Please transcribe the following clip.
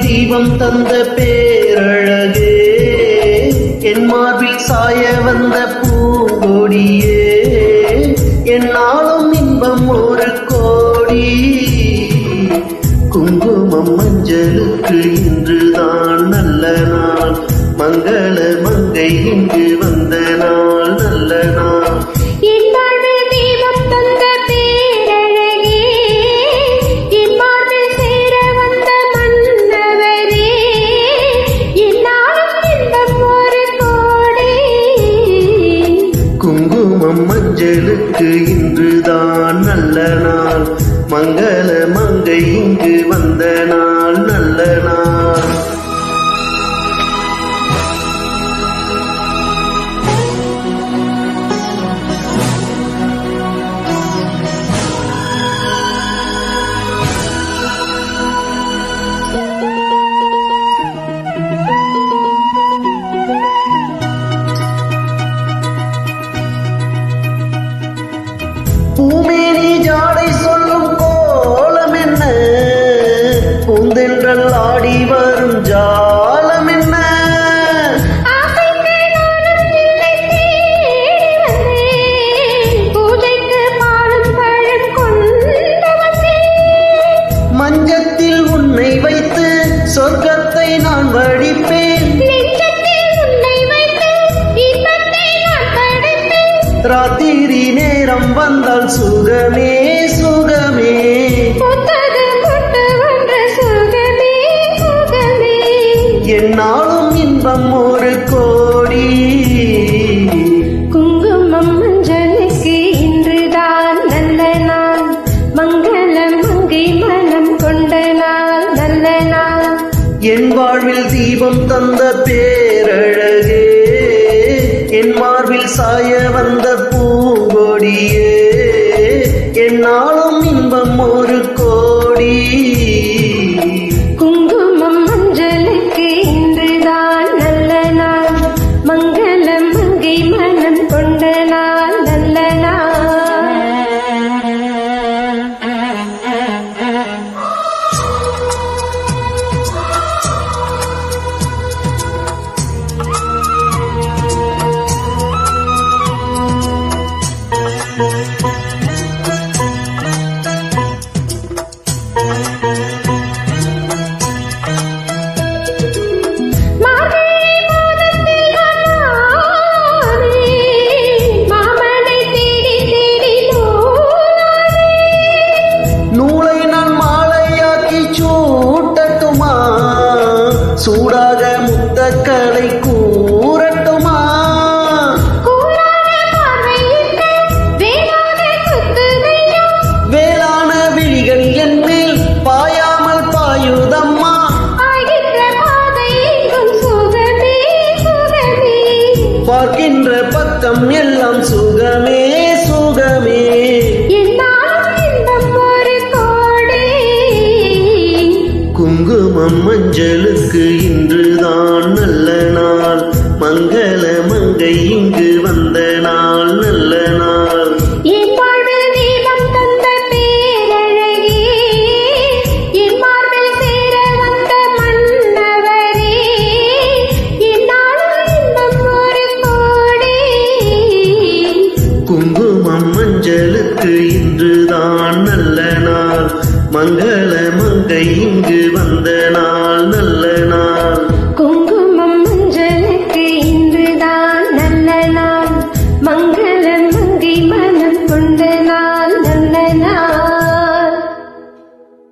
தீபம் தந்த பேரழகே என் மார்பில் சாய வந்த பூங்கொடியே என்னாலும் இன்பம் ஒரு கோடி. குங்குமம் மஞ்சளுக்கு இன்றுதான் நல்ல நாள். மங்கள மங்கை இங்கு மஞ்சளுக்கு இன்றுதான் நல்ல நாள். மங்கள மங்கை இங்கு வந்த நாள். என்றல் ஆடி வரும் ஜாலம் என்ன? மஞ்சத்தில் உன்னை வைத்து சொர்க்கத்தை நான் வழிப்பேன். ராத்திரி நேரம் வந்தால் சுகமே சுகமே. என்னாலும் இன்பம் ஒரு கோடி. குங்குமம் மஞ்சளுக்கு இன்றுதான் நல்ல நாள். மங்களம் மங்கை மனம் கொண்ட நாள் நல்ல நாள். என் வாழ்வில் தீபம் தந்த பேரழகே என் மார்பில் சாய வந்த பூங்கொடியே என்னாலும் இன்பம் ஒரு கொண்ட நாள் பார்க்கின்ற பக்கம் எல்லாம் சுகமே சுகமே. குங்குமம் மஞ்சளுக்கு இன்றுதான் நல்ல நாள். மங்கள மங்கை மங்கள மங்கை இங்கு